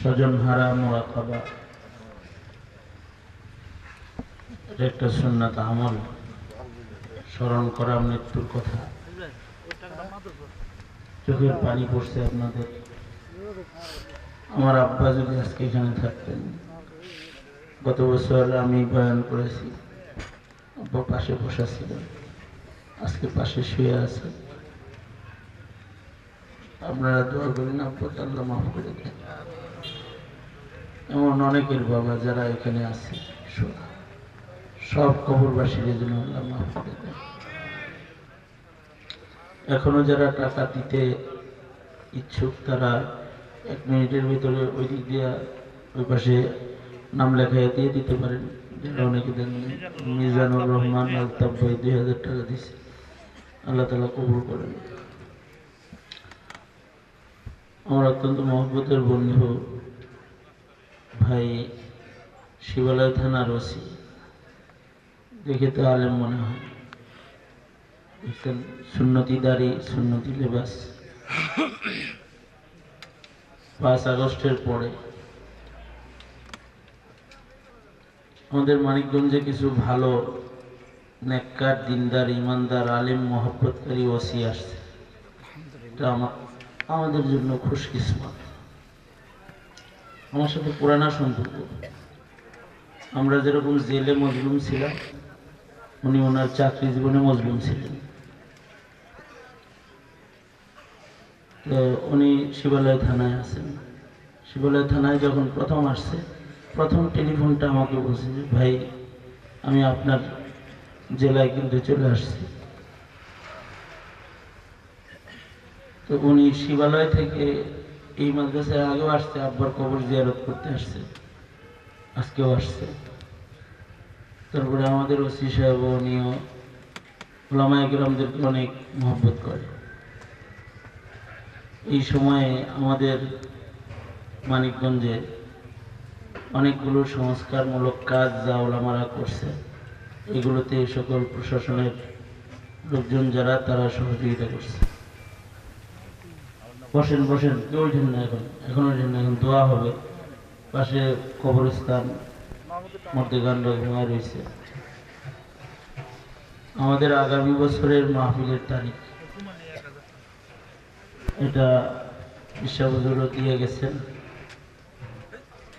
স্বজন হারা মোরাকাবা এটা একটা সুন্নাত আমল, স্মরণ করা মৃত্যুর কথা। চোখের পানি পড়ছে আপনাদের। আমার আব্বা যদি আজকে এখানে থাকতেন, গত বছর আমি বয়ান করেছি, আব্বা পাশে বসা ছিল আজকে পাশে শুয়ে আছে আপনারা দোয়া করেন, আব্বা আল্লাহ মাফ করে দেন। এমন অনেকের বাবা যারা এখানে আছে সব- কবরবাসীর জন্য আল্লাহ মাফ করে দেন এখনও যারা টাকা দিতে ইচ্ছুক, তারা এক মিনিটের ভিতরে ওই দিক দিয়ে ওই পাশে নাম লেখাই দিয়ে দিতে পারেন। যারা অনেকে দেন মিজানুর রহমান আলতাফ ভাই দুই হাজার টাকা দিছে। আল্লাহ তালা কবুল করেন আমার অত্যন্ত মহব্বতের বন্ধু ভাই শিবালয় থানার ওসি। দেখে তো আলেম মনে হয়। সুন্নতি দাড়ি সুন্নতি লেবাস। পাঁচ আগস্টের পরে আমাদের মানিকগঞ্জে কিছু ভালো নেককার, দিনদার, ইমানদার, আলিম, মহব্বতকারী ওসি আসছে। এটা আমাদের জন্য খুশকিসমত। আমার সাথে পুরানা সম্পর্ক। আমরা যেরকম জেলে মজলুম ছিলাম, উনি ওনার চাকরি জীবনে মজলুম ছিলেন। তো উনি শিবালয় থানায় আছেন। শিবালয় থানায় যখন প্রথম আসছে, প্রথম টেলিফোনটা আমাকে বলছে যে, ভাই, আমি আপনার জেলায় কিন্তু চলে আসছি। তো উনি শিবালয় থেকে এই মাদ্রাসায় আগেও আসছে, আব্বার কবর জিয়ারত করতে আসছে। আজকেও আসছে। তারপরে আমাদের ওসি সাহেব উনিও ওলামায় গ্রামদেরকে অনেক মহব্বত করে। এই সময়ে আমাদের মানিকগঞ্জে অনেকগুলো সংস্কারমূলক কাজ যা ওলামারা করছে, এগুলোতে সকল প্রশাসনের লোকজন যারা, তারা সহযোগিতা করছে। বসেন বসেন। কেউ ওঠেন না এখন। এখন ওঠেন না এখন দোয়া হবে। পাশে কবরস্থান মধ্যগানরা রয়েছে। আমাদের আগামী বছরের মাহফিলের তারিখ। এটা বিশ্বাবুজুরও দিয়ে গেছেন।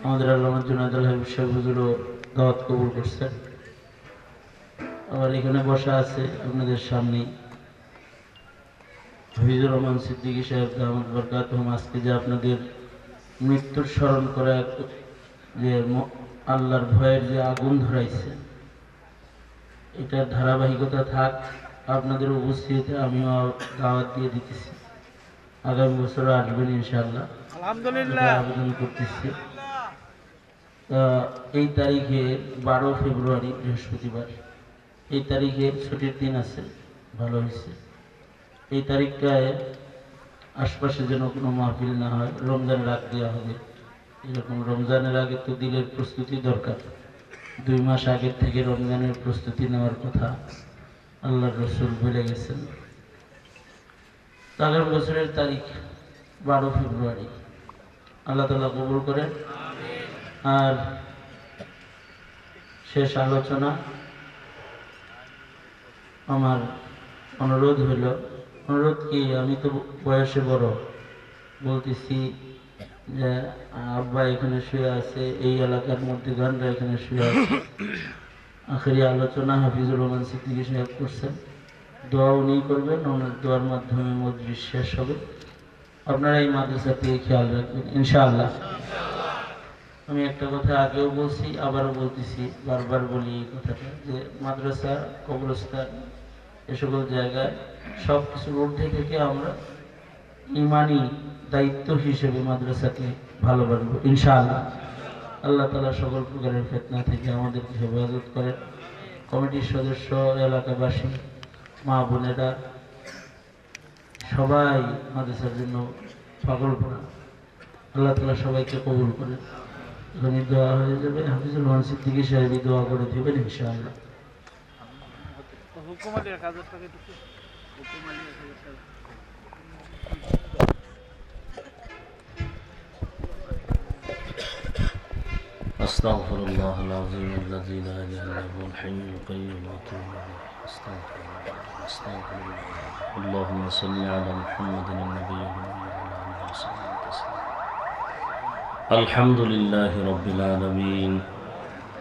আমাদের আল্লাহ জুনাদুল বিশ্বাবুজুরও দাওয়াত কবুল করছেন। আবার এখানে বসা আছে আপনাদের সামনেই। হাফিজুর রহমান সিদ্দিকী সাহেব দাহমদ বরকাত আজকে যে আপনাদের মৃত্যুর স্মরণ করা যে আল্লাহর ভয়ের যে আগুন ধরাইছে এটার ধারাবাহিকতা থাক আপনাদের উপস্থিতিতে আমিও দাওয়াত দিয়ে দিতেছি। আগামী বছর আসবেন ইনশাল্লাহ আলহামদুলিল্লাহ। আবেদন করতেছি। এই তারিখে বারো ফেব্রুয়ারি বৃহস্পতিবার। এই তারিখে ছুটির দিন আছে ভালো হয়েছে। এই তারিখটায় আশপাশে যেন কোনো মাহফিল না হয়, রমজানের আগ দেওয়া হবে। এরকম রমজানের আগে তো দিলের প্রস্তুতি দরকার। দুই মাস আগের থেকে রমজানের প্রস্তুতি নেওয়ার কথা আল্লাহ রসুল বলে গেছেন। তো বছরের তারিখ বারো ফেব্রুয়ারি। আল্লাহ তালা কবুল করেন। আর শেষ আলোচনা আমার অনুরোধ হইল অনুরোধ কি? আমি তো বয়সে বড়। বলতেছি যে, আব্বা এখানে শুয়ে আছে, এই এলাকার মধ্যে গানরা এখানে শুয়ে আছে। আখেরি আলোচনা হাফিজুর রহমান সিদ্দিকী সাহেব করছেন। দোয়া উনি করবেন, ওনার দোয়ার মাধ্যমে মজলিস শেষ হবে। আপনারা এই মাদ্রাসা মাদ্রাসাতে খেয়াল রাখবেন, ইনশাআল্লাহ। আমি একটা কথা আগেও বলছি, আবারও বলতেছি, বারবার বলি এই কথাটা যে, মাদ্রাসা কবরস্থান এ সকল জায়গায় সব কিছুর ঊর্ধ্বে থেকে আমরা ইমানি দায়িত্ব হিসেবে মাদ্রাসাকে ভালোবাসবো, ইনশাআল্লাহ। আল্লাহ তালা সকল প্রকারের ফেতনা থেকে আমাদেরকে হেফাজত করেন। কমিটির সদস্য, এলাকাবাসী, মা বোনেরা, সবাই মাদ্রাসার জন্য পাগল করা আল্লাহ তালা সবাইকে কবুল করেন। দোয়া হয়ে যাবে। হাফিজুর রহমান সিদ্দিকী সাহেবই দোয়া করে দেবেন, ইনশাআল্লাহ। হুকুম আলী এক হাজার টাকা দিতে হুকুম আলী এক হাজার টাকা أستغفر الله العظيم الذي لا إله إلا هو الحي القيوم وأتوب إليه أستغفر الله أستغفر الله اللهم صل على محمد النبي الأمي وعلى آله وصحبه وسلم الحمد لله رب العالمين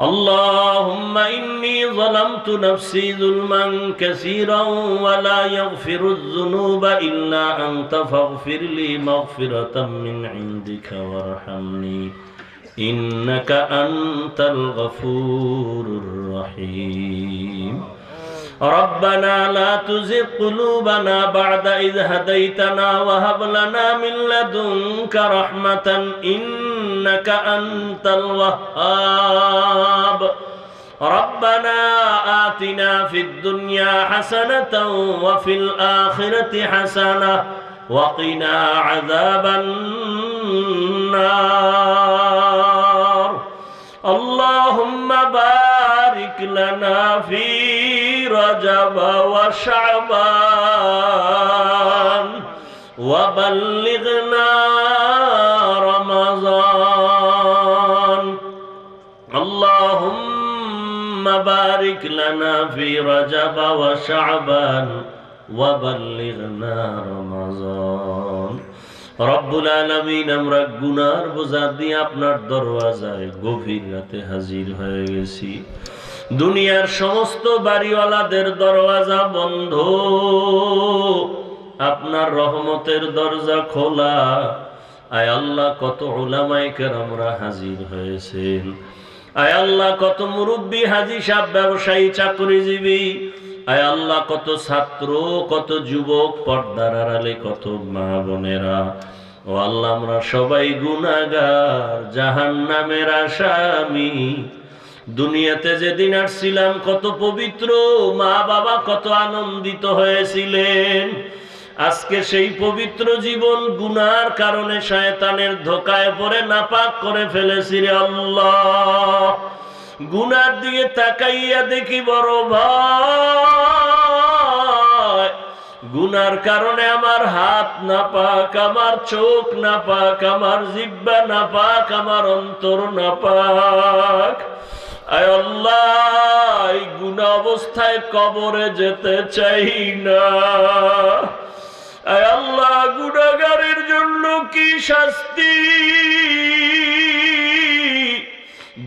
اللهم إني ظلمت نفسي ظلما كثيرا ولا يغفر الذنوب إلا أنت فاغفر لي مغفرة من عندك وارحمني إنك أنت الغفور الرحيم ربنا لا تزغ قلوبنا بعد إذ هديتنا وهب لنا من لدنك رحمة إنك أنت الوهاب. ربنا آتنا في الدنيا حسنة وفي الآخرة حسنة وقنا عذاب النار. اللهم بارك لنا في رجب وشعبان وبلغنا اللهم بارك لنا في رجب وشعبان وبلغنا رمضان রব্বুল আলমিন আমরা গুনার বোঝা দিয়ে আপনার দরওয়াজায় গভীর রাতে হাজির হয়ে গেছি দুনিয়ার সমস্ত বাড়িওয়ালাদের দরওয়াজা বন্ধ আপনার রহমতের দরজা খোলা আয় আল্লাহ কত ওলামাইকার আমরা হাজির হয়েছেন আয় আল্লাহ, কত মুরব্বী, হাজি সাহ ব্যবসায়ী, চাকরিজীবী। আয় আল্লাহ, কত ছাত্র, কত যুবক, পর্দার আড়ালে কত মা বোনেরা। ও আল্লাহ, আমরা সবাই গুনাগার জাহান নামের আসামি। দুনিয়াতে যেদিন আসছিলাম, কত পবিত্র মা বাবা কত আনন্দিত হয়েছিলেন। আজকে সেই পবিত্র জীবন গুনার কারণে শয়তানের ধোকায় পড়ে নাপাক করে ফেলেছি রে আল্লাহ। গুনার দিকে তাকাইয়া দেখি বড় ভাই। গুনার কারণে আমার হাত না পাক আমার চোখ না পাক আমার জিব্বা না পাক আমার অন্তর না পাক গুনা অবস্থায় কবরে যেতে চাই না। আল্লাহ গুনাগারের জন্য কি শাস্তি?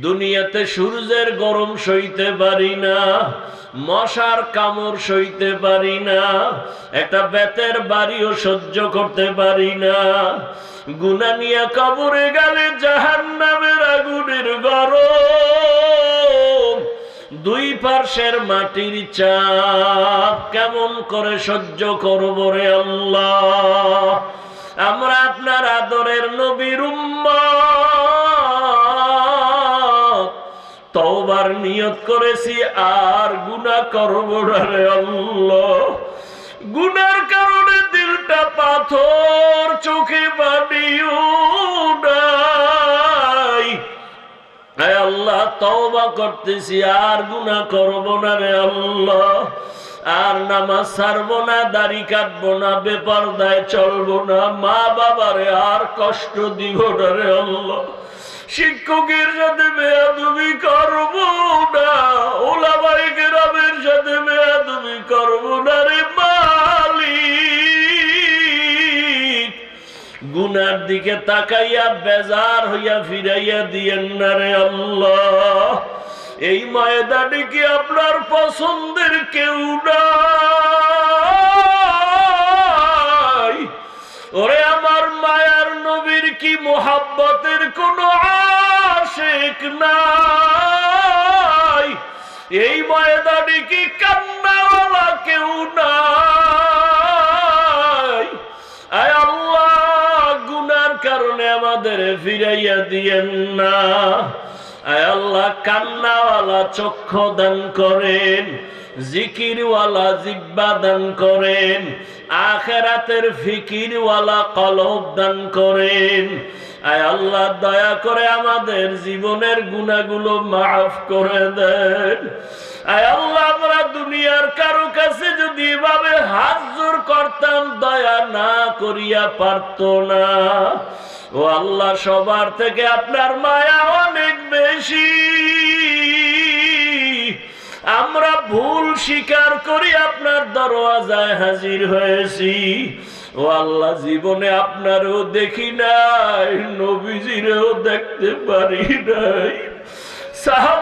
দুনিয়াতে সূর্যের গরম সইতে পারি না, মশার কামড় সইতে পারি না, একটা বেতের বাড়িও সহ্য করতে পারি না। গুনা নিয়ে কবরে গেলে জাহান নামের আগুনের গরম। দুই পার্শ্বের মাটির চাপ কেমন করে সহ্য করব রে আল্লাহ? আমরা আপনার আদরের নবীর তওবার নিয়ত করেছি, আর গুনাহ করব রে আল্লাহ। গুনার কারণে দিলটা পাথর, চোখে বানিও তওবা করতেছি, আর গুনাহ করব না রে আল্লাহ। আর নামাজ ছাড়বো না, দাড়ি কাটবো না, বেপরদায় চলবো না। মা বাবারে আর কষ্ট দিব না রে আল্লাহ। শিক্ষকের সাথে বেয়াদুমি করব না ওলামাই গ্রামের সাথে বেয়াদুমি করব না রে মালিক গুনার দিকে তাকাইয়া বেজার হইয়া ফিরাইয়া দিয়েন না রে আল্লাহ। এই ময়দানে কি আপনার পছন্দের কেউ ওরে আমার মায়ার নবীর কি মোহাব্বতের কোন আশেক নাই? এই ময়দানে কি কান্নাওয়ালা কেউ নাই? আমাদের ফিরাইয়া দিয়েন না। আল্লাহ, কান্নাওয়ালা চক্ষু দান করেন, জিকিরওয়ালা জিব্বা দান করেন, আখেরাতের ফিকিরওয়ালা কলব দান করেন। আয় আল্লাহ, দয়া করে আমাদের জীবনের গুণাগুলো মাফ করে দেন। আয় আল্লাহ, আমরা দুনিয়ার কারও কাছে যদি এভাবে হাত জোর করতাম, দয়া না করিয়া পারত না। ও আল্লাহ, সবার থেকে আপনার মায়া অনেক বেশি। আমরা ভুল স্বীকার করি, আপনার দরওয়াজায় হাজির হয়েছি। ও আল্লাহ, জীবনে আপনারও দেখি নাই, নবীজিরেও দেখতে পারি নাই। সাহাবাইকের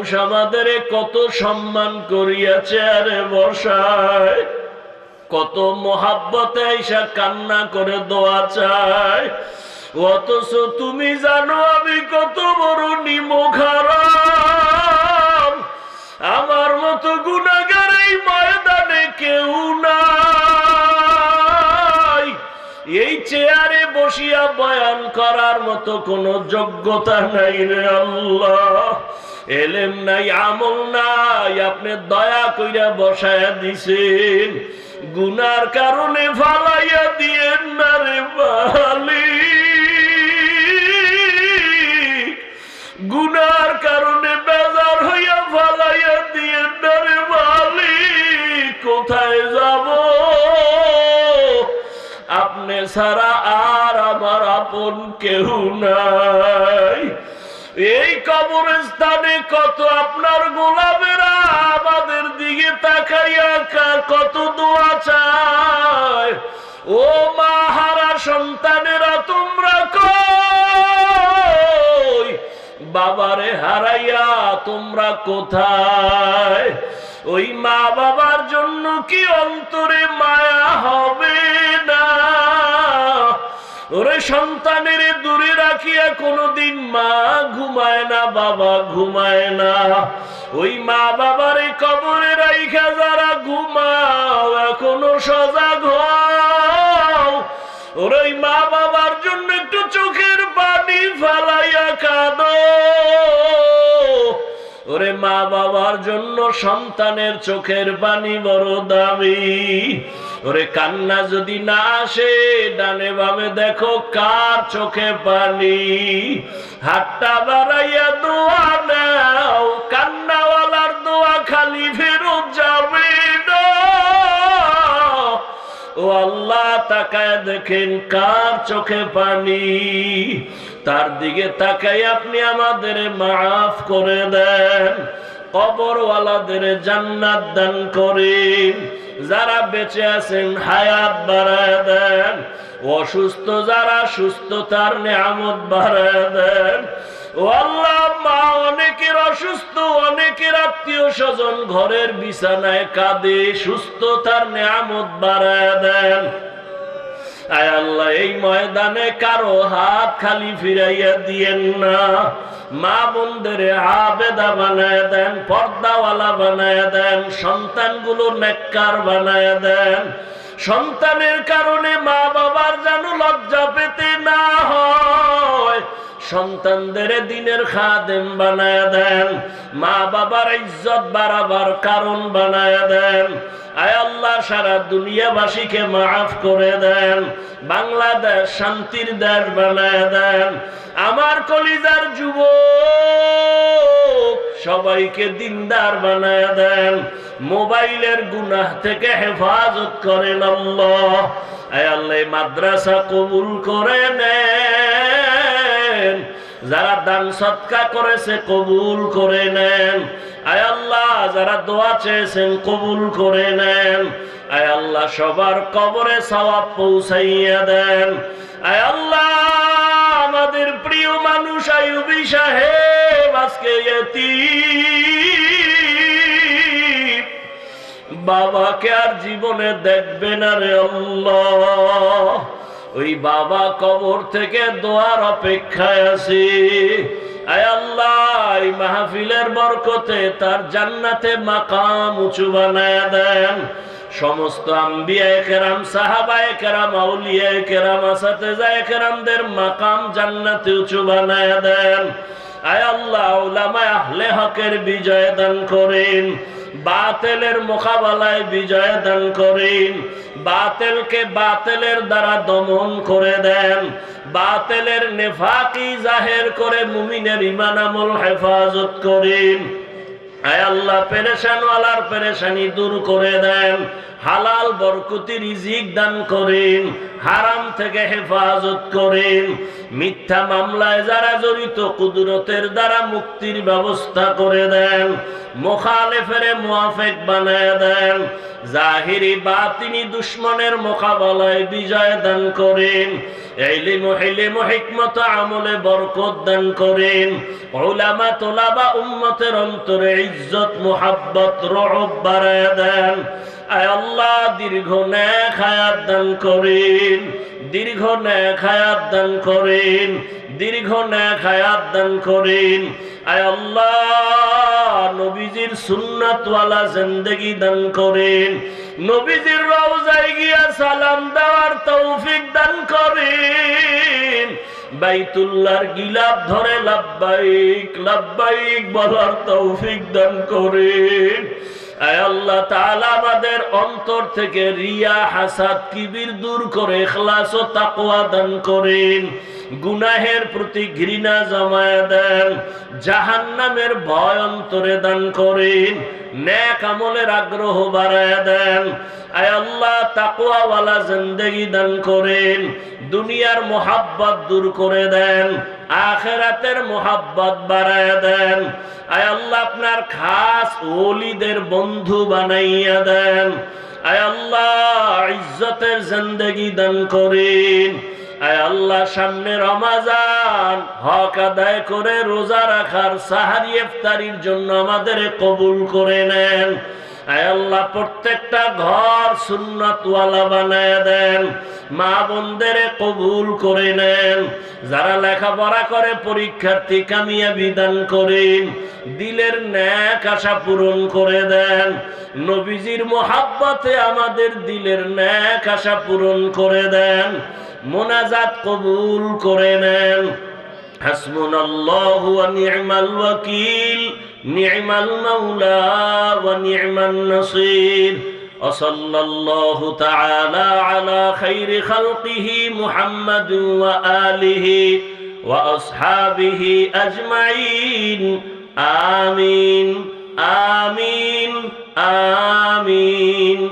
মানুষ আমাদের কত সম্মান করিয়াছে আরে বসায় কত মোহাব্বতে আইসা কান্না করে দোয়া চায়। অথচ তুমি জানো আমি কত বড় নিমখারাম। আমার মতো গুণাগার এই ময়দানে কেউ নাই। এই চেয়ারে বসিয়া বয়ান করার মতো কোনো যোগ্যতা নাই রে আল্লাহ। এলেম নাই, আমল নাই, আপনি দয়া কইরা বসায়া দিছেন। গুনার কারণে ফালাইয়া দিয়েন না রে বালি গুনার কারণে বেজার হইয়া ফালাইয়া দিয়েন না রে বালি কোথায় যাব? আপনি ছাড়া আর আমার আপন এই কবরস্থানে কত আপনার গোলামেরা আমাদের দিকে তাকাইয়া কা- কত দোয়া চায়? ও মা হারা সন্তানেরা, তোমরা কই? বাবারে হারাইয়া তোমরা কোথায়? ওই মা বাবার জন্য কি অন্তরে মায়া হবে না? ওরে সন্তানের দূরে রাখিয়া কোনোদিন মা ঘুমায় না, বাবা ঘুমায় না। ওই মা বাবারে কবরে রাইখা যারা ঘুমাও, এখনও সজাগ ওর ওই মা বাবার জন্য একটু চোখের পানি ফালাইয়া কাঁদো। ওরে মা বাবার জন্য সন্তানের চোখের পানি বড় দামি। ওরে কান্না যদি না আসে, ডানে বামে দেখো কার চোখে পানি। হাতটা বাড়াইয়া দোয়া নাও, কান্নাওয়ালার দোয়া খালি ফেরত যাবে ও আল্লাহ, তাকায় দেখেন কার চোখে পানি। তার দিকে তাকাই আপনি আমাদের মাফ করে দেন, কবরওয়ালাদের জান্নাত দান করেন। যারা বেঁচে আছেন, হায়াত বাড়ায় দেন। অসুস্থ যারা সুস্থতার নিয়ামত বাড়ায় দেন। মা অনেকের অসুস্থ, অনেকের আত্মীয় স্বজন ঘরের বিছানায় কাঁদে সুস্থতার নিয়ামত বাড়ায় দেন। আল্লাহ, এই ময়দানে কারও হাত খালি ফিরাইয়া দিয়েন না। মা বোনদের আবেদা বানায় দেন, পর্দাওয়ালা বানায় দেন সন্তানগুলো নেককার বানায় দেন। সন্তানের কারণে মা বাবার যেন লজ্জা পেতে না হয়। সন্তানদের দিনের খাদেম বানায় দেন। মা বাবার ইজ্জত বাড়াবার কারণ বানায় দেন। আয় আল্লাহ, সারা দুনিয়াবাসীকে মাফ করে দেন। বাংলাদেশ শান্তির দেশ বানায় দেন। আমার কলিজার যুব সবাইকে দিনদার বানায় দেন। মোবাইলের গুনাহ থেকে হেফাজত করেন আল্লাহ। আয় আল্লাহ মাদ্রাসা কবুল করে নেন। যারা দান সৎকা করেছে, কবুল করে নেন। আয় আল্লাহ, যারা দোয়া চেয়েছেন, কবুল করে নেন। আয় আল্লাহ, সবার কবরে সওয়াব পৌঁছাইয়া দেন। আয় আল্লাহ, আমাদের প্রিয় মানুষ আয়ুবি সাহেব আজকে এতিম। বাবাকে আর জীবনে দেখবে না রে আল্লাহ। ওই বাবা কবর থেকে দোয়ার অপেক্ষায় আছে। আল্লাহ মাহফিলের বরকতে তার জান্নাতে মাকাম উঁচু বানায় দেন। সমস্ত আম্বিয়ায় আসাতে মাকাম জান্নাতে উঁচু বানায় দেন। আয় আল্লাহ হকের বিজয় দান করেন। বাতেলের মোকাবেলায় বিজয় দান করেন। বাতেলকে বাতেলের দ্বারা দমন করে দেন। বাতেলের নেফাকি জাহের করে মুমিনের ইমান আমল হেফাজত করেন। আয় আল্লাহ, পেরেশানওয়ালার পেরেশানি দূর করে দেন। হালাল বরকতি রিজিক দান করেন, হারাম থেকে হেফাজত করেন। মিথ্যা মামলায় যারা জড়িত, কুদরতের দ্বারা মুক্তির ব্যবস্থা করে দেন, মোখালেফেরে মুআফেক বানায় দেন, জাহিরি বাতিনি দুশ্মনের মোকাবেলায় বিজয় দান করেন আমলে বরকত দান করেন, উলামা তোলাবা উম্মতের অন্তরে ইজ্জত, মুহাব্বত, রহব বাড়ায় দেন। আল্লাহ, দীর্ঘ ন্যাক হায়াত দান করেন, দীর্ঘ ন্যাক হায়াত দান করেন, দীর্ঘ ন্যাক হায়াত দান করেন। আয় আল্লাহ, নবীজির সুন্নাতওয়ালা জিন্দেগি দান করেন, নবীজির রওজায় গিয়া সালাম দেওয়ার তৌফিক দান করেন। বাইতুল্লাহর গিলাপ ধরে লাব্বাইক লাব্বাইক বলার তৌফিক দান করেন। আল্লাহ তাআলা আমাদের অন্তর থেকে রিয়া, হাসাদ, কিবির দূর করে, ইখলাস ও তাকওয়া দান করেন। গুনাহের প্রতি ঘৃণা জমায় দেন, জাহান্নামের ভয় অন্তরে দান করেন ন্যাক আমলের আগ্রহ বাড়ায় দেন। আয় আল্লাহ, তাকওয়াওয়ালা জিন্দেগি দান করেন, দুনিয়ার মোহাব্বত দূর করে দেন, আখেরাতের মোহাব্বত বাড়ায় দেন। আয় আল্লাহ, আপনার খাস ওলিদের বন্ধু বানাইয়া দেন। আয় আল্লাহ, ইজ্জতের জিন্দেগি দান করেন। আল্লাহ, সামনে রমাজান। হক আদায় করে রোজা রাখার সাহারি ইফতারির জন্য আমাদের কবুল করে নেন। আল্লাহ, প্রত্যেকটা ঘর সুন্নতওয়ালা বানায় দেন। মা বোনদের কবুল করে নেন। যারা লেখাপড়া করে, পরীক্ষার্থী কামিয়াবি দান করেন। দিলের ন্যাক আশা পূরণ করে দেন। নবীজির মোহাব্বতে আমাদের দিলের ন্যাক আশা পূরণ করে দেন। মোনাজাত কবুল করে নেন حسبنا الله ونعم الوكيل نعم المولى ونعم النصير وصلى الله تعالى على خير خلقه محمد وآله وأصحابه أجمعين آمين آمين آمين